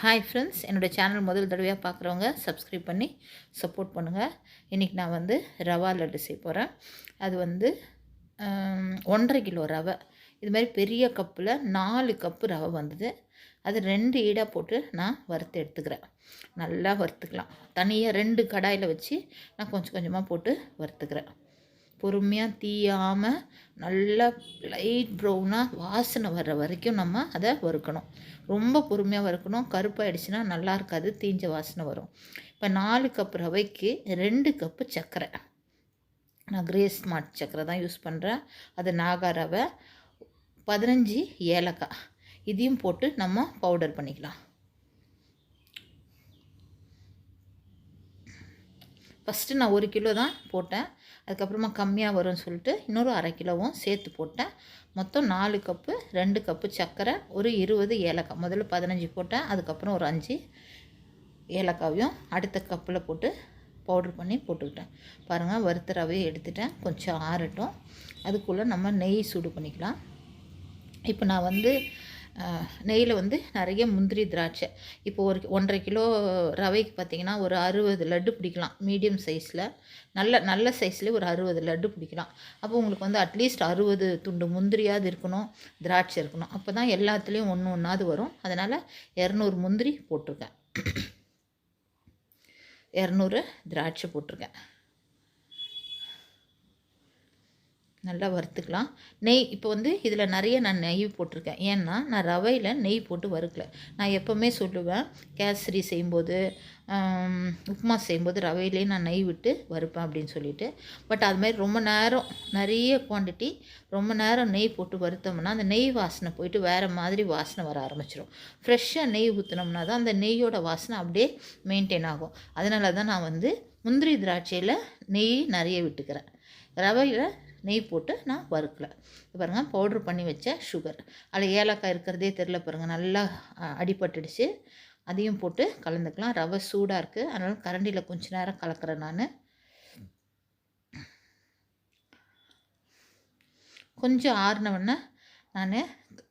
Hi friends என்னோடய channel முதல் தடவையாக பார்க்குறவங்க சப்ஸ்கிரைப் பண்ணி சப்போர்ட் பண்ணுங்கள் இன்றைக்கி நான் வந்து ரவா லட்டு செய்ய போகிறேன் அது வந்து ஒன்றரை கிலோ ரவை. இது மாதிரி பெரிய கப்பில் நாலு கப்பு ரவை வந்தது. அது ரெண்டு ஈடாக போட்டு நான் வறுத்து எடுத்துக்கிறேன். நல்லா வறுத்துக்கலாம். தனியாக ரெண்டு கடாயில் வச்சு நான் கொஞ்சம் கொஞ்சமாக போட்டு வறுத்துக்கிறேன். பொறுமையாக தீயாமல் நல்லா லைட் ப்ரௌனாக வாசனை வர்ற வரைக்கும் நம்ம அதை வறுக்கணும். ரொம்ப பொறுமையாக வறுக்கணும். கருப்பாயிடுச்சுன்னா நல்லா இருக்காது. தீஞ்ச வாசனை வரும். இப்போ நாலு கப் ரவைக்கு ரெண்டு கப்பு சர்க்கரை. நான் கிரேஸ் ஸ்மார்ட் சர்க்கரை தான் யூஸ் பண்ணுறேன் அது நாகா ரவை பதினஞ்சு ஏலக்காய். இதையும் போட்டு நம்ம பவுடர் பண்ணிக்கலாம். ஃபஸ்ட்டு நான் ஒரு கிலோ தான் போட்டேன். அதுக்கப்புறமா கம்மியாக வரும்னு சொல்லிட்டு இன்னொரு அரை கிலோவும் சேர்த்து போட்டேன். மொத்தம் நாலு கப்பு ரெண்டு கப்பு சர்க்கரை ஒரு இருபது ஏலக்காய். முதல்ல பதினஞ்சு போட்டேன் அதுக்கப்புறம் ஒரு அஞ்சு ஏலக்காவையும் அடுத்த கப்பில் போட்டு பவுடர் பண்ணி போட்டுக்கிட்டேன். பாருங்கள் வறுத்த ரவையை எடுத்துட்டேன். கொஞ்சம் ஆறட்டும். அதுக்குள்ளே நம்ம நெய் சூடு பண்ணிக்கலாம். இப்போ நான் வந்து நெய்யில் வந்து நிறைய முந்திரி திராட்சை. இப்போ ஒரு ஒன்றரை கிலோ ரவைக்கு பார்த்திங்கன்னா ஒரு அறுபது லட்டு பிடிக்கலாம். மீடியம் சைஸில். நல்ல நல்ல சைஸ்லேயே ஒரு அறுபது லட்டு பிடிக்கலாம். அப்போ உங்களுக்கு வந்து அட்லீஸ்ட் அறுபது துண்டு முந்திரியாவது இருக்கணும் திராட்சை இருக்கணும். அப்போ தான் எல்லாத்துலேயும் ஒன்று ஒன்றாவது வரும். அதனால் இரநூறு முந்திரி போட்டிருக்கேன். இரநூறு திராட்சை போட்டிருக்கேன். நல்லா வறுத்துக்கலாம். நெய் இப்போ வந்து இதில் நிறைய நான் நெய் போட்டிருக்கேன். ஏன்னா நான் ரவையில் நெய் போட்டு வறுக்கல. நான் எப்போவுமே சொல்லுவேன் கேசரி செய்யும்போது உப்புமா செய்யும்போது ரவையிலே நான் நெய் விட்டு வறுப்பேன் அப்படின்னு சொல்லிட்டு. பட் அது மாதிரி ரொம்ப நேரம் நிறைய குவாண்டிட்டி ரொம்ப நேரம் நெய் போட்டு வறுத்தோம்னா அந்த நெய் வாசனை போயிட்டு வேறு மாதிரி வாசனை வர ஆரம்பிச்சிடும் ஃப்ரெஷ்ஷாக நெய் ஊற்றினோம்னா தான் அந்த நெய்யோட வாசனை அப்படியே மெயின்டைன் ஆகும். அதனால தான் நான் வந்து முந்திரி திராட்சையில் நெய் நிறைய விட்டுக்கிறேன். ரவையில் நெய் போட்டு நான் வறுக்கல. இது பாருங்கள் பவுட்ரு பண்ணி வச்ச சுகர் அதில் ஏலக்காய் இருக்கிறதே தெரில பாருங்கள் நல்லா அடிபட்டுடுச்சு. அதையும் போட்டு கலந்துக்கலாம். ரவை சூடாக இருக்குது அதனால் கரண்டியில் கொஞ்ச நேரம் கலக்கிறேன் நான். கொஞ்சம் ஆறினவுடனே நான்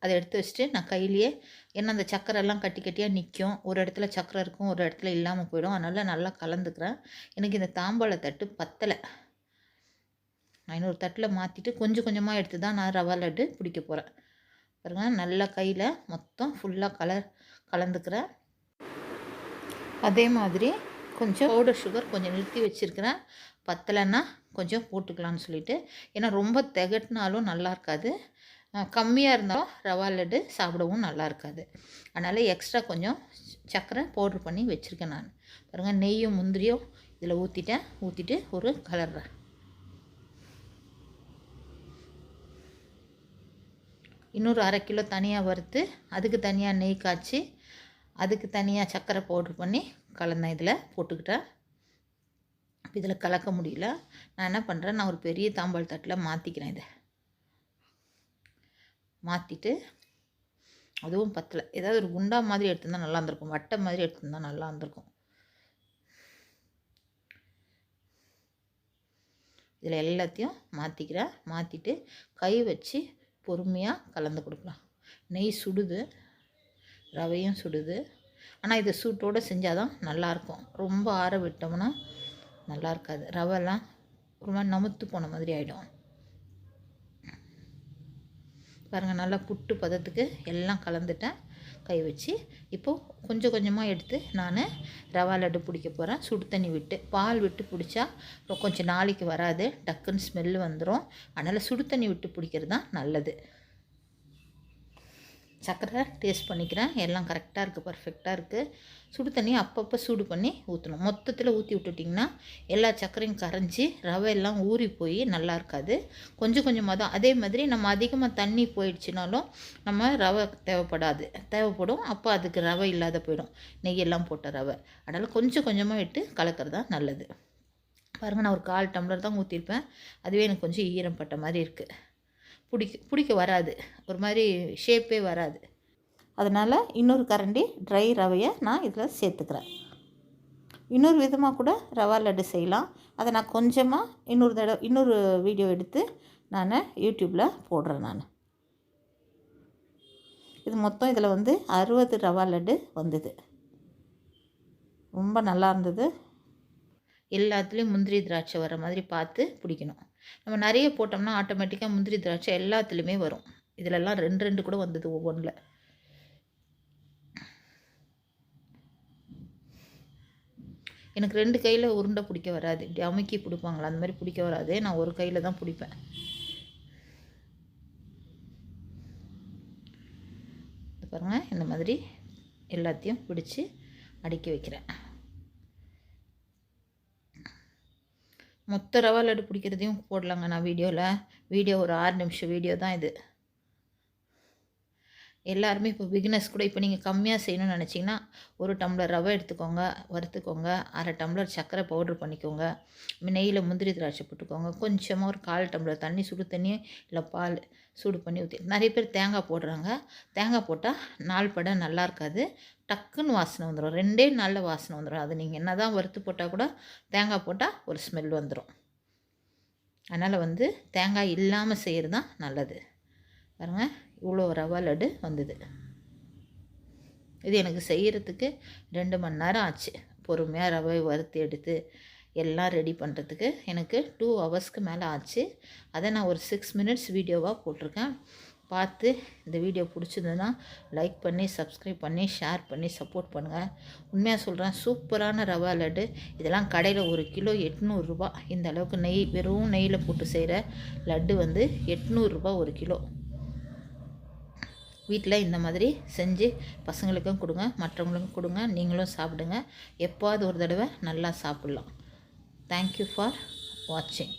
அதை எடுத்து வச்சுட்டு நான் கையிலேயே ஏன்னா அந்த சக்கரெல்லாம் கட்டி கட்டியாக நிற்கும் ஒரு இடத்துல சக்கரை இருக்கும் ஒரு இடத்துல இல்லாமல் போயிடும். அதனால் நல்லா கலந்துக்கிறேன். எனக்கு இந்த தாம்பாளை தட்டு பத்தலை. நான் தட்டில் மாற்றிட்டு கொஞ்சம் கொஞ்சமாக எடுத்து தான் நான் ரவா லட்டு பிடிக்க போகிறேன் பாருங்க நல்லா கையில் மொத்தம் ஃபுல்லாக கலர் கலந்துக்கிறேன் அதே மாதிரி கொஞ்சம் பவுடர் சுகர் கொஞ்சம் நிறுத்தி வச்சுருக்கிறேன் பத்தலைன்னா கொஞ்சம் போட்டுக்கலான்னு சொல்லிட்டு. ஏன்னா ரொம்ப திகட்டினாலும் நல்லா இருக்காது. கம்மியாக இருந்தாலும் ரவா லட்டு சாப்பிடவும் நல்லா இருக்காது. அதனால் எக்ஸ்ட்ரா கொஞ்சம் சர்க்கரை பவுட்ரு பண்ணி வச்சுருக்கேன் நான். பாருங்கள் நெய்யும் முந்திரியும் இதில் ஊற்றிட்டேன் ஊற்றிட்டு ஒரு கலர்றேன் இன்னொரு அரை கிலோ தனியாக வறுத்து அதுக்கு தனியாக நெய் காய்ச்சி அதுக்கு தனியாக சர்க்கரை பவுட்ரு பண்ணி கலந்தேன் இதில் போட்டுக்கிட்டேன் இப்போ இதில் கலக்க முடியல. நான் என்ன பண்ணுறேன் நான் ஒரு பெரிய தாம்பாள் தட்டில் மாற்றிக்கிறேன் இதை. மாற்றிட்டு அதுவும் பத்தலை. ஏதாவது ஒரு குண்டா மாதிரி எடுத்துருந்தா நல்லா இருந்திருக்கும். வட்டை மாதிரி எடுத்துருந்தா நல்லா இருந்திருக்கும். இதில் எல்லாத்தையும் மாற்றிக்கிறேன் மாற்றிட்டு கை வச்சு பொறுமையாக கலந்து கொடுக்கலாம். நெய் சுடுது ரவையும் சுடுது. ஆனால் இதை சூட்டோடு செஞ்சால் தான் நல்லாயிருக்கும். ரொம்ப ஆற விட்டோம்னா நல்லா இருக்காது ரவெல்லாம் ஒரு மாதிரி நமுத்து போன மாதிரி ஆகிடும் பாருங்கள் நல்லா புட்டு பதத்துக்கு எல்லாம் கலந்துட்டேன். கை வச்சு இப்போது கொஞ்சம் கொஞ்சமாக எடுத்து நான் ரவா லட்டு பிடிக்க போகிறேன் சுடு தண்ணி விட்டு பால் விட்டு பிடிச்சா கொஞ்சம் நாளைக்கு வராது. டக்குன்னு ஸ்மெல்லு வந்துடும் அதனால் சுடு தண்ணி விட்டு பிடிக்கிறது தான் நல்லது. சர்க்கரை டேஸ்ட் பண்ணிக்கிறேன். எல்லாம் கரெக்டாக இருக்குது பர்ஃபெக்டாக இருக்குது சுடு தண்ணி அப்பப்போ சூடு பண்ணி ஊற்றணும் மொத்தத்தில் ஊற்றி விட்டுட்டிங்கன்னா எல்லா சர்க்கரையும் கரைஞ்சி ரவை எல்லாம் ஊறி போய் நல்லா இருக்காது. கொஞ்சம் கொஞ்சமாக தான். அதே மாதிரி நம்ம அதிகமாக தண்ணி போயிடுச்சுனாலும் நம்ம ரவை தேவைப்படாது. தேவைப்படும். அப்போ அதுக்கு ரவை இல்லாத போயிடும். நெய்யெல்லாம் போட்ட ரவை. அதனால் கொஞ்சம் கொஞ்சமாக விட்டு கலக்கிறது தான் நல்லது. பாருங்கள் நான் ஒரு கால் டம்ளர் தான் ஊற்றிருப்பேன் அதுவே எனக்கு கொஞ்சம் ஈரம் பட்ட மாதிரி இருக்குது பிடிக்க பிடிக்க வராது. ஒரு மாதிரி ஷேப்பே வராது. அதனால் இன்னொரு கரண்டி ட்ரை ரவையை நான் இதில் சேர்த்துக்கிறேன். இன்னொரு விதமாக கூட ரவா லட்டு செய்யலாம். அதை நான் கொஞ்சமாக இன்னொரு தடவை இன்னொரு வீடியோ எடுத்து நான் யூடியூப்பில் போடுறேன் நான். இது மொத்தம் இதில் வந்து அறுபது ரவா லட்டு வந்தது. ரொம்ப நல்லா இருந்தது. எல்லாத்துலேயும் முந்திரி திராட்சை வர மாதிரி பார்த்து பிடிக்கணும். நம்ம நிறைய போட்டோம்னா ஆட்டோமேட்டிக்காக முந்திரி திராட்சை எல்லாத்துலேயுமே வரும். இதிலெல்லாம் ரெண்டு ரெண்டு கூட வந்தது ஒவ்வொன்றில் எனக்கு ரெண்டு கையில் உருண்டை பிடிக்க வராது. இப்படி அமுக்கி பிடிப்பாங்களா? அந்த மாதிரி பிடிக்க வராது. நான் ஒரு கையில் தான் பிடிப்பேன். பாருங்கள் இந்த மாதிரி எல்லாத்தையும் பிடிச்சி அடுக்கி வைக்கிறேன். மொத்த ரவா லட்டு பிடிக்கிறதையும் போடலாங்க நான் வீடியோவில் வீடியோ ஒரு ஆறு நிமிஷம் வீடியோ தான் இது. எல்லாருமே இப்போ பிகினஸ் கூட இப்போ நீங்கள் கம்மியாக செய்யணும்னு நினச்சிங்கன்னா ஒரு டம்ளர் ரவை எடுத்துக்கோங்க வறுத்துக்கோங்க அரை டம்ளர் சர்க்கரை பவுட்ரு பண்ணிக்கோங்க நெய்யில் முந்திரி திராட்சை போட்டுக்கோங்க கொஞ்சமாக ஒரு கால் டம்ளர் தண்ணி சுடு தண்ணி இல்லை பால் சூடு பண்ணி ஊற்றி நிறைய பேர் தேங்காய் போடுறாங்க. தேங்காய் போட்டால் நாள் படம் நல்லா இருக்காது. டக்குன்னு வாசனை வந்துடும் ரெண்டே நாளில் வாசனை வந்துடும் அது நீங்கள் என்ன தான் வறுத்து போட்டால் கூட தேங்காய் போட்டால் ஒரு ஸ்மெல் வந்துடும் அதனால் வந்து தேங்காய் இல்லாமல் செய்கிறது தான் நல்லது. பாருங்கள் இவ்வளோ ரவா லட்டு வந்தது. இது எனக்கு செய்கிறதுக்கு ரெண்டு மணி நேரம் ஆச்சு. பொறுமையாக ரவை வறுத்து எடுத்து எல்லாம் ரெடி பண்ணுறதுக்கு எனக்கு டூ ஹவர்ஸ்க்கு மேலே ஆச்சு. அதை நான் ஒரு சிக்ஸ் மினிட்ஸ் வீடியோவாக போட்டிருக்கேன். பார்த்து இந்த வீடியோ பிடிச்சிருந்ததுன்னா லைக் பண்ணி சப்ஸ்கிரைப் பண்ணி ஷேர் பண்ணி சப்போர்ட் பண்ணுங்கள் உண்மையாக சொல்கிறேன் சூப்பரான ரவா லட்டு. இதெல்லாம் கடையில் ஒரு கிலோ எட்நூறுரூபா இந்த அளவுக்கு நெய் வெறும் நெய்யில் போட்டு செய்கிற லட்டு வந்து எட்நூறுரூபா ஒரு கிலோ. வீட்டில் இந்த மாதிரி செஞ்சு பசங்களுக்கும் கொடுங்க மற்றவங்களுக்கும் கொடுங்க நீங்களும் சாப்பிடுங்க. எப்போது ஒரு தடவை நல்லா சாப்பிட்லாம். தேங்க்யூ ஃபார் வாட்சிங்